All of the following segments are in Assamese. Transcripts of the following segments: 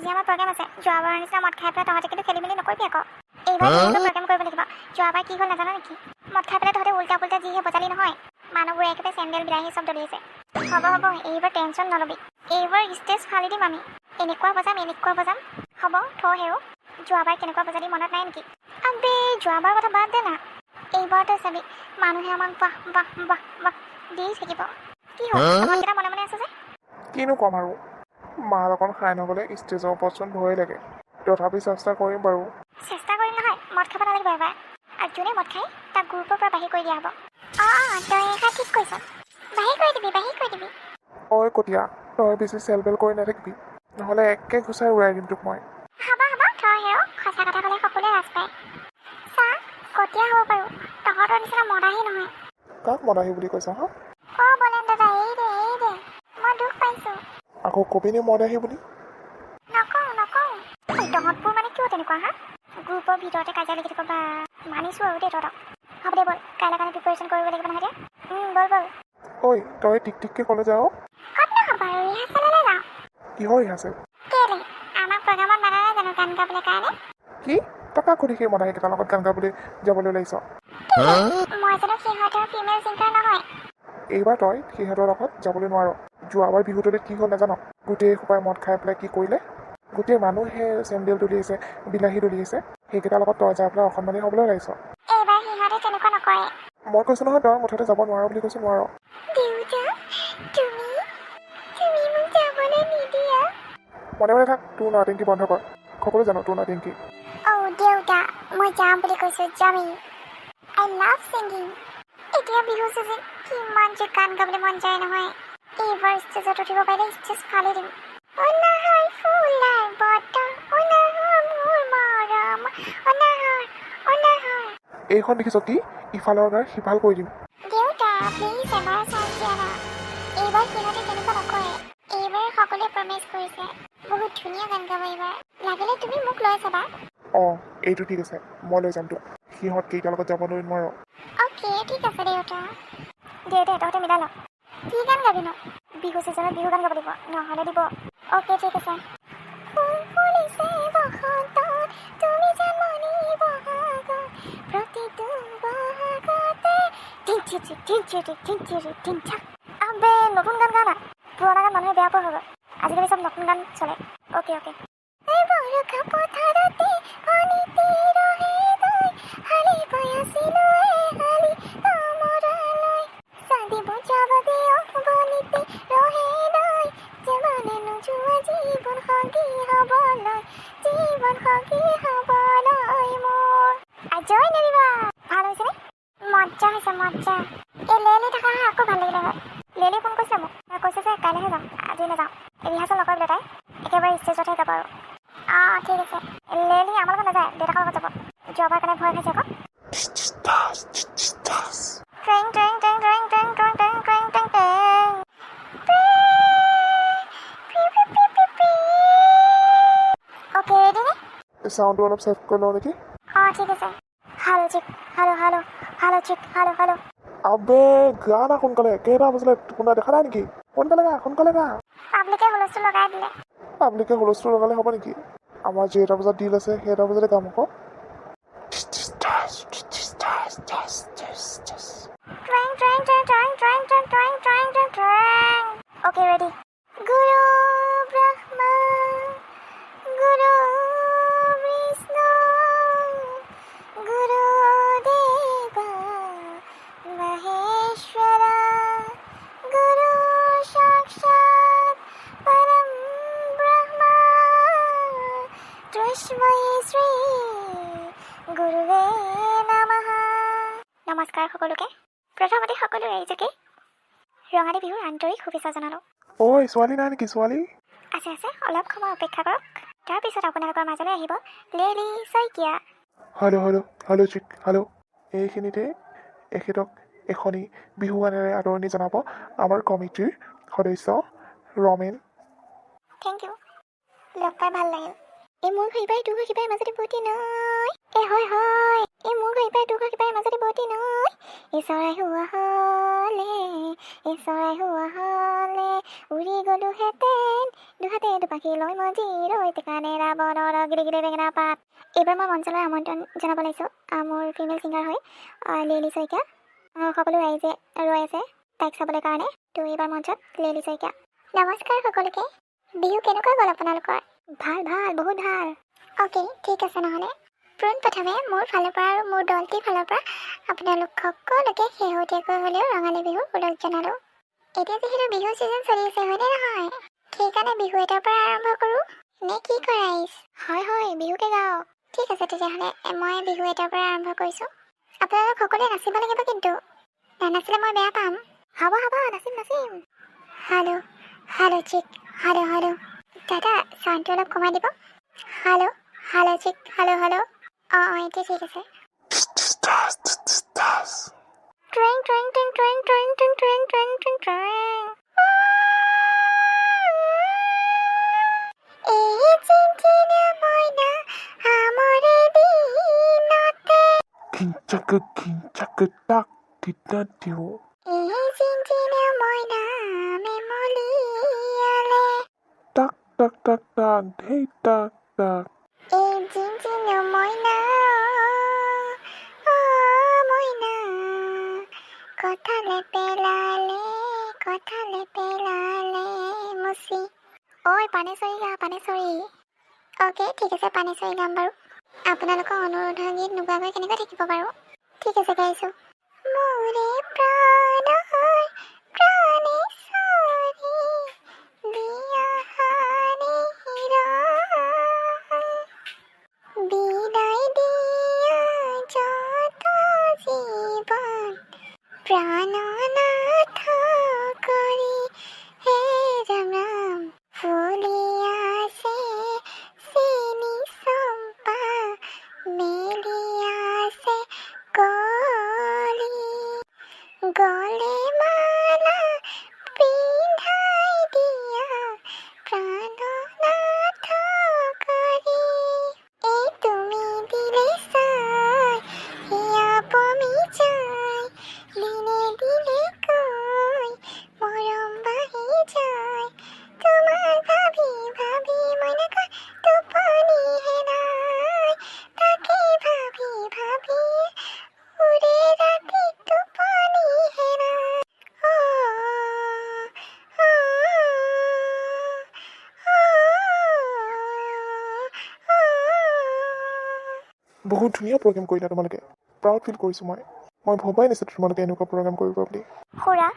আজি আমাৰ প্ৰগ্ৰেম আছে। যোৱাবাৰৰ নিচিনা মদ খাই পেলাই তহঁতে কিন্তু খেলি মেলি নকৰিবি আকৌ। এইবাৰ প্ৰগ্ৰেম কৰিব লাগিব। যোৱাবাৰ কি হ'ল নাজানো নেকি? মদ খাই পেলাই তহঁতে উল্টা পুল্টা যিহে বজালি নহয়। মানুহবোৰে একেবাৰে চেণ্ডেল বিলাহী চব দলিয়াইছে হ'ব হ'ব এইবাৰ টেনশ্যন নল'বি। এইবাৰ ষ্টেজ ফালি দিম আমি। এনেকুৱা বজাম এনেকুৱা বজাম। হ'ব থ হেৰো যোৱাবাৰ কেনেকুৱা বজালি মনত নাই নেকি? আবে যোৱাবাৰ কথা বাদ দে না। এইবাৰ তই চাবি মানুহে আমাক বাহ বাহ বাহ বাহ দি থাকিব। কি হ'ল? মনে মনে আছে যে? কিনো ক'ম আৰু। মাল অকণ খাই নগ'লে ষ্টেজৰ ওপৰত ভয়ে লাগে। তথাপি চেষ্টা কৰিম বাৰু। চেষ্টা কৰিম নহয় মদ খাব নালাগিব এবাৰ। আৰু যোনে মদ খায় তাক গ্ৰুপৰ পৰা বাহিৰ কৰি দিয়া হ'ব। অঁ অঁ তই এষাৰ ঠিক কৈছ। বাহিৰ কৰি দিবি বাহিৰ কৰি দিবি। ঐ কটীয়া তই বেছি চেল কৰি নাথাকিবি। নহ'লে একে ঘুচাই উৰাই দিম তোক মই। হ'ব হ'ব তই হেৰ সঁচা কথা ক'লে সকলোৱে লাজ পায়। চা কটীয়া হ'ব পাৰোঁ তহঁতৰ নিচিনা মদাহী নহয়। কাক মদাহী বুলি কৈছা হা অ' বলেন দাদা এই দে এই দে মই দুখ পাইছোঁ আকৌ কবিনে মদাহী বুলি? নকওঁ নকওঁ। তহঁতবোৰ মানে কিয় তেনেকুৱা হা? গ্ৰুপৰ ভিতৰতে কাজিয়া লাগি থাকো বা মানিছোঁ আৰু দেই তহঁতক। হ'ব দে ব'ল। কাইলৈ কাৰণে প্ৰিপেৰেশ্যন কৰিব লাগিব নহয় উম, ব'ল ব'ল। ঐ তই টিক টিককৈ ক'লে যাওঁ। কিহৰ ৰিহাৰ্চেল আমাক প্ৰগ্ৰামত নালাগে জানো গান গাবলৈ কাৰণে? কি? তই কাক সুধি সেই মদাহীকেইটাৰ লগত গান গাবলৈ যাবলৈ ওলাইছ? মই জানো সিহঁতৰ ফিমেল ছিংগাৰ নহয়। এইবাৰ তই সিহঁতৰ লগত যাবলৈ নোৱাৰ। যোৱাবাৰ বিহুতলিত কি হ'ল নাজান। গোটেই সোপাই মদ খাই পেলাই কি কৰিলে? গোটেই মানুহে চেণ্ডেল দলিয়াইছে বিলাহী দলিয়াইছে সেইকেইটাৰ লগত তই যাই পেলাই অসন্মানী হ'বলৈ ওলাইছ। মই কৈছোঁ নহয় তই মুঠতে যাব নোৱাৰ বুলি কৈছোঁ নোৱাৰ। মনে মনে থাক তোৰ নাটিংকি বন্ধ কৰ। সকলো জানো তোৰ নাটিংকি অ' দেউতা মই যাম বুলি কৈছোঁ যামেই আই লাভ ছিংগিং এতিয়া বিহু চিজন কিমান যে গান গাবলৈ মন যায় নহয়। এইবাৰ ষ্টেজত উঠিব পাৰিলে ষ্টেজ ফালি দিম। অনাহাৰ ফুলাৰ বতৰ অনাহাৰ মোৰ মৰম অনাহাৰ অনাহাৰ। এইখন দেখিছ কি ইফালৰ গাৰ সিফাল কৰি দিম। দেউতা প্লিজ এবাৰ চান্স দিয়া না। এইবাৰ সিহঁতে তেনেকুৱা নকৰে। এইবাৰ সকলোৱে প্ৰমিচ কৰিছে। বহুত ধুনীয়া গান গাব এইবাৰ। লাগিলে তুমি মোক লৈ যাবা। অঁ এইটো ঠিক আছে। মই লৈ যাম তোক। সিহঁত কেইটাৰ লগত নোৱাৰ অ'কে ঠিক আছে দেউতা। দে দে তহঁতে মিলাই ল কি গান গাবি বিহু চিজনত বিহু গান গাব দিব নহ'লে দিব অ'কে ঠিক আছে আবে নতুন গান গানা পুৰণা গান মানুহে বেয়া পোৱা হ'ব আজিকালি চব নতুন গান চলে অ'কে অ'কে লেলি থকা হয় আকৌ ভাল লাগিলে হয় লেলি ফোন কৰিছিলে মোক তাই কৈছে যে কাইলৈহে যাম আজি নাযাওঁ ৰিহাৰ্চেল নকৰিলে তাই একেবাৰে ষ্টেজতহে যাব আৰু অঁ ঠিক আছে লেলি আমাৰ লগত নাযায় দেউতাকৰ লগত যাব যোৱাবাৰ কাৰণে ভয় খাইছে আকৌ চাউণ্ডটো অলপ চেভ কৰি লওঁ নেকি অঁ ঠিক আছে হালো চিক হালো হালো হালো চিক হালো হালো আবে গা না সোনকালে কেইটা বজিলে কোনোবা দেখা নাই নেকি? সোনকালে গা সোনকালে গা। পাব্লিকে হুলস্থুল লগাই দিলে। পাব্লিকে হুলস্থুল লগালে হ'ব নেকি? আমাৰ যেইটা বজাত ডিল আছে সেইটা বজাতে গাম আকৌ ট্ৰেং ট্ৰেং ট্ৰেং ট্ৰেং ট্ৰেং ট্ৰেং ট্ৰেং ট্ৰেং ট্ৰেং ট্ৰেং অ'কে ৰেডি সকলোকে প্ৰথমতে সকলো ৰাইজকে ৰঙালী বিহুৰ আন্তৰিক শুভেচ্ছা জনালোঁ। ঐ ছোৱালী নাই নেকি ছোৱালী? আছে আছে অলপ সময় অপেক্ষা কৰক। তাৰপিছত আপোনালোকৰ মাজলৈ আহিব Lily Saikia. Hello' hello' hello' check hello' এইখিনিতে এখেতক এখনি বিহু গানেৰে আদৰণি জনাব আমাৰ কমিটিৰ সদস্য ৰমেন। থেংক ইউ লগ পাই ভাল লাগিল। এই মোৰ পাই তোৰ পাই মাজতে বটি নয় এ হয় হয়। এই মোৰ তোৰ ঘড়ী পাই মাজতে বটি নয় এই চৰাই হোৱা হ'লে এই চৰাই হোৱা হ'লে উৰি গ'লোহেঁতেন দুহাতে দুপাখি লৈ মজি ৰৈ টেকানেৰা বনৰ গিৰি গিৰি বেঙেনা পাত এইবাৰ মই মঞ্চলৈ আমন্ত্ৰণ জনাব লাগিছোঁ মোৰ ফিমেল ছিংগাৰ হয় লিলি শইকীয়া সকলো ৰাইজে ৰৈ আছে তাইক চাবলৈ কাৰণে তো এইবাৰ মঞ্চত লিলি শইকীয়া নমস্কাৰ সকলোকে বিহু কেনেকুৱা গ'ল আপোনালোকৰ ভাল ভাল বহুত ভাল অ'কে ঠিক আছে নহ'লে পোনপ্ৰথমে মোৰ ফালৰ পৰা আৰু মোৰ দলটিৰ ফালৰ পৰা। আপোনালোক সকলোকে শেহতীয়াকৈ হ'লেও ৰঙালী বিহুৰ ওলগ জনালোঁ। এতিয়া যিহেতু বিহু ছিজন চলি আছে হয়নে নহয়? সেইকাৰণে বিহু এটাৰ পৰা আৰম্ভ কৰোঁ। নে কি কৰাইছ হয় হয় বিহুকে গাওঁ। ঠিক আছে তেতিয়াহ'লে মই বিহু এটাৰ পৰা আৰম্ভ কৰিছোঁ। আপোনালোক সকলোৱে নাচিব লাগিব কিন্তু। নানাচিলে মই বেয়া পাম। হ'ব হ'ব নাচিম নাচিম। Hello' hello' check hello' hello' দাদা চাউণ্ডটো অলপ কমাই দিব। Hello' hello' check hello' hello' ആ ഇത് ശരി സർ ട്രിങ് ട്രിങ് tak Tak tak tak tak hey tak tak. ঠিক আছে পানেশ্বৰী গাম বাৰু। আপোনালোকৰ অনুৰোধৰ গীত নোগোৱাকৈ কেনেকৈ থাকিব বাৰু? ঠিক আছে গাইছোঁ। বহুত ধুনীয়া প্ৰগ্ৰেম কৰিলা তোমালোকে। প্ৰাউড ফিল কৰিছোঁ মই। মই ভবাই নাছিলোঁ তোমালোকে এনেকুৱা প্ৰগ্ৰেম কৰিব বুলি। খুৰা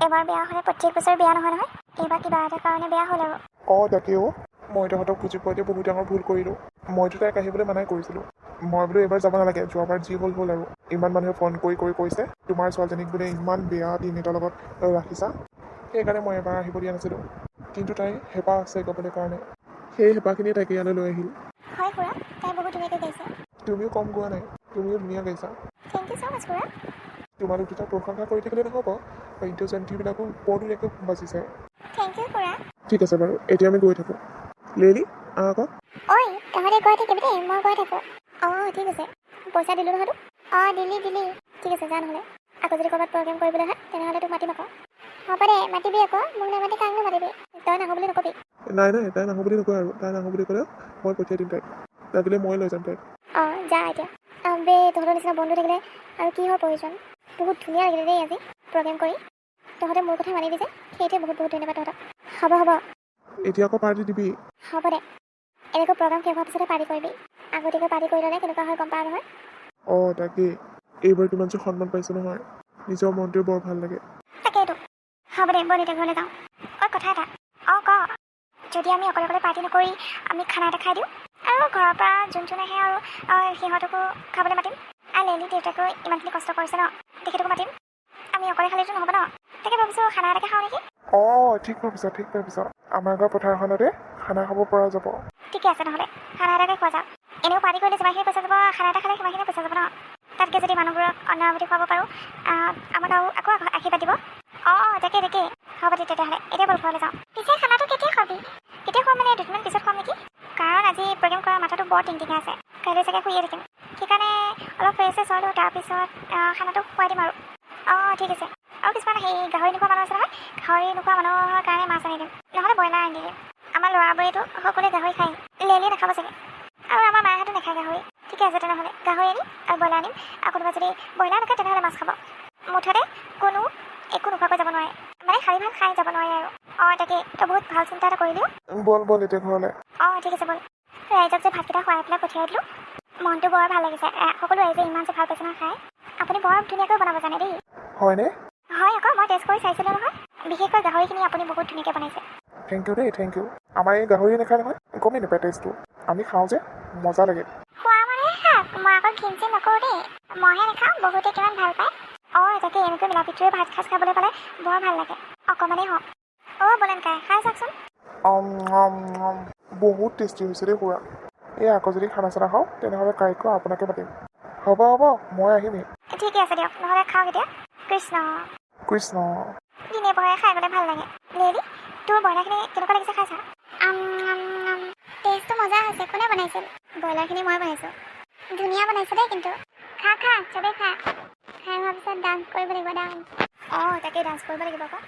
এবাৰ বেয়া হ'লে প্ৰত্যেক বছৰ বেয়া নহয় নহয় এইবাৰ কিবা এটা কাৰণে বেয়া হ'ল আৰু। অঁ তাকেও মই তহঁতক বুজি পোৱাতে বহুত ডাঙৰ ভুল কৰিলোঁ। মইতো তাইক আহিবলৈ মানাই কৰিছিলোঁ। মই বোলো এইবাৰ যাব নালাগে যোৱাবাৰ যি হ'ল হ'ল আৰু। ইমান মানুহে ফোন কৰি কৰি কৈছে তোমাৰ ছোৱালীজনীক বোলে ইমান বেয়া দিন এটাৰ লগত ৰাখিছা? সেইকাৰণে মই এবাৰ আহিব দিয়া নাছিলোঁ। কিন্তু তাই হেঁপাহ আছে গাবলৈ কাৰণে। সেই হেঁপাহখিনিয়ে তাইক ইয়ালৈ লৈ আহিল। হয় খুৰা তাই বহুত ধুনীয়াকৈ গাইছে। তুমিও কম গোৱা নাই। তুমিও ধুনীয়া গাইছা। থেংক ইউ ছ' মাছ খুৰা তোমালোক দুটা প্ৰশংসা কৰি থাকিলে নহ'ব। বাদ্যযন্ত্ৰীবিলাকো বৰ ধুনীয়াকৈ বাজিছে। থেংক ইউ খুৰা ঠিক আছে বাৰু এতিয়া আমি গৈ থাকোঁ। লেলি আহ আকৌ ঐ তহঁতে গৈ থাকিবি দেই মই গৈ থাকোঁ। অঁ ঠিক আছে। পইচা দিলোঁ নহয় তোক অঁ দিলি দিলি। ঠিক আছে যা নহ'লে। আকৌ যদি ক'ৰবাত প্ৰগ্ৰেম কৰিবলৈ হয় তেনেহ'লে তোক মাতিম আকৌ। হ'ব দে মাতিবি আকৌ। মোক নামাতি কাক নামাতিবি তই নাহো বুলি নকবি। নাই নাই তাই নাহোঁ বুলি নকয় আৰু। তাই নাহোঁ বুলি ক'লে মই পঠিয়াই দিম তাইক। লাগিলে মই লৈ যাম তাইক। অঁ যা এতিয়া। অঁ বে তহঁতৰ নিচিনা বন্ধু থাকিলে আৰু কিহৰ প্ৰয়োজন বহুত ধুনীয়া লাগিলে দেই আজি প্ৰগ্ৰেম কৰি। তহঁতে মোৰ কথা মানিবি যে সেইটোৱে বহুত বহুত ধন্যবাদ তহঁতক। হ'ব হ'ব। এতিয়া আকৌ পাৰ্টি দিবি। হ'ব দে। এনেকৈ প্ৰগ্ৰাম শেষ হোৱাৰ পিছতে পাৰ্টি কৰিবি। আগতীয়াকৈ পাৰ্টি কৰি ল'লে কেনেকুৱা হয় গম পাওঁ নহয়? অঁ তাকেই। এইবাৰ কিমান যে সন্মান পাইছোঁ নহয়। নিজৰ মনটোৱে বৰ ভাল লাগে। তাকেইতো। হ'ব দে বল এতিয়া ঘৰলৈ যাওঁ। ঐ কথা এটা। অঁ ক। যদি আমি অকলে অকলে পাৰ্টি নকৰি আমি খানা এটা খাই দিওঁ আৰু ঘৰৰ পৰা যোন যোন আহে আৰু সিহঁতকো খাবলৈ মাতিম। আৰু লেলি দেউতাকো ইমানখিনি কষ্ট কৰিছে ন তেখেতকো মাতিম। আমি অকলে খালেতো নহ'ব ন তাকে ভাবিছোঁ খানা এটাকে খাওঁ নেকি? অঁ ঠিক ভাবিছা ঠিক ভাবিছা। আমাৰ গাঁৱৰ পথাৰখনতে খানা খাব পৰা যাব। ঠিকে আছে নহ'লে খানা এটাকে খোৱা যাওক। এনেও পাৰ্টি কৰিলে যিমানখিনি পইচা যাব খানা এটা খালে সিমানখিনি পইচা যাব ন। তাতকৈ যদি মানুহবোৰক অন্ন অৱধি খুৱাব পাৰোঁ আমাক আৰু আকৌ আশীৰ্বাদ দিব। অঁ অঁ তাকে তাকে। হ'ব তেতিয়াহ'লে এতিয়া বল ঘৰলৈ যাওঁ। পিছে খানাটো কেতিয়া খুৱাবি কেতিয়া খুৱাম মানে দুদিনমান পিছত খুৱাম নেকি কাৰণ আজি বৰ টিংটিঙা আছে। কাইলৈ চাগে শুইয়ে থাকিম। সেইকাৰণে অলপ ফ্ৰেছ চেছ হ'লোঁ তাৰপিছত খানাটো খুৱাই দিম আৰু। অঁ ঠিক আছে। আৰু কিছুমান সেই গাহৰি নোখোৱা মানুহ আছে নহয়। গাহৰি নোখোৱা মানুহৰ কাৰণে মাছ আনি দিম। নহ'লে ব্ৰইলাৰ আনি দিম। আমাৰ ল'ৰাবোৰেতো সকলোৱে গাহৰি খায়। লেলিয়ে নাখাব চাগে। আৰু আমাৰ মাহঁতো নাখায় গাহৰি। ঠিকে আছে তেনেহ'লে। গাহৰি আনিম আৰু ব্ৰইলাৰ আনিম। আৰু কোনোবা যদি ব্ৰইলাৰ নাখায় তেনেহ'লে মাছ খাব। মুঠতে কোনো একো নোখোৱাকৈ যাব নোৱাৰে। মানে শাৰী ভাত খাই যাব নোৱাৰে আৰু। অঁ তাকে। তই বহুত ভাল চিন্তা এটা কৰিলিও ব'ল ব'ল এতিয়া ঘৰলৈ। অঁ ঠিক আছে ব'ল। ৰাইজক যে ভাতকেইটা খুৱাই পেলাই পঠিয়াই দিলোঁ। মনটো বৰ ভাল লাগিছে। সকলো ৰাইজে ইমান যে ভাল পাইছে নহয় খাই। আপুনি বৰ ধুনীয়াকৈ বনাব জানে দেই। হয়নে? হয় আকৌ মই টেষ্ট কৰি চাইছিলোঁ নহয়। বিশেষকৈ গাহৰিখিনি আপুনি বহুত ধুনীয়াকৈ বনাইছে। থেংক ইউ দেই থেংক ইউ আমাৰ এই গাহৰি নাখায় নহয় গমেই নাপায় টেষ্টটো আমি খাওঁ যে মজা লাগে। খোৱা খাওক মই আকৌ ঘিন চিন নকৰোঁ দেই। মইহে নাখাওঁ বহুতে কিমান ভাল পায়। অঁ তাকে এনেকৈ মিলা প্ৰীতিৰে ভাত সাজ খাবলৈ পালে বৰ ভাল লাগে। অকণমানেই হওক অঁ বলেন কাই খাই চাওকচোন। বহুত টেষ্টি হৈছে দেই খুৰা এই আকৌ যদি খানা চানা খাওঁ তেনেহ'লে কাইকো আপোনাকে মাতিম। হ'ব হ'ব মই আহিমেই ঠিকে আছে দিয়ক নহ'লে খাওক এতিয়া কৃষ্ণ। কৃষ্ণ। দিনে পোহৰে খাই গ'লে ভাল লাগে। লেলি তোৰ ব্ৰইলাৰখিনি কেনেকুৱা লাগিছে খাই চা? টেষ্টটো মজা হৈছে কোনে বনাইছিল? ব্ৰইলাৰখিনি মই বনাইছোঁ। ধুনীয়া বনাইছে দেই কিন্তু। খা খা চবেই খা। খাই হোৱাৰ পিছত ডান্স কৰিব লাগিব ডান্স অঁ তাকে ডান্স কৰিব লাগিব আকৌ।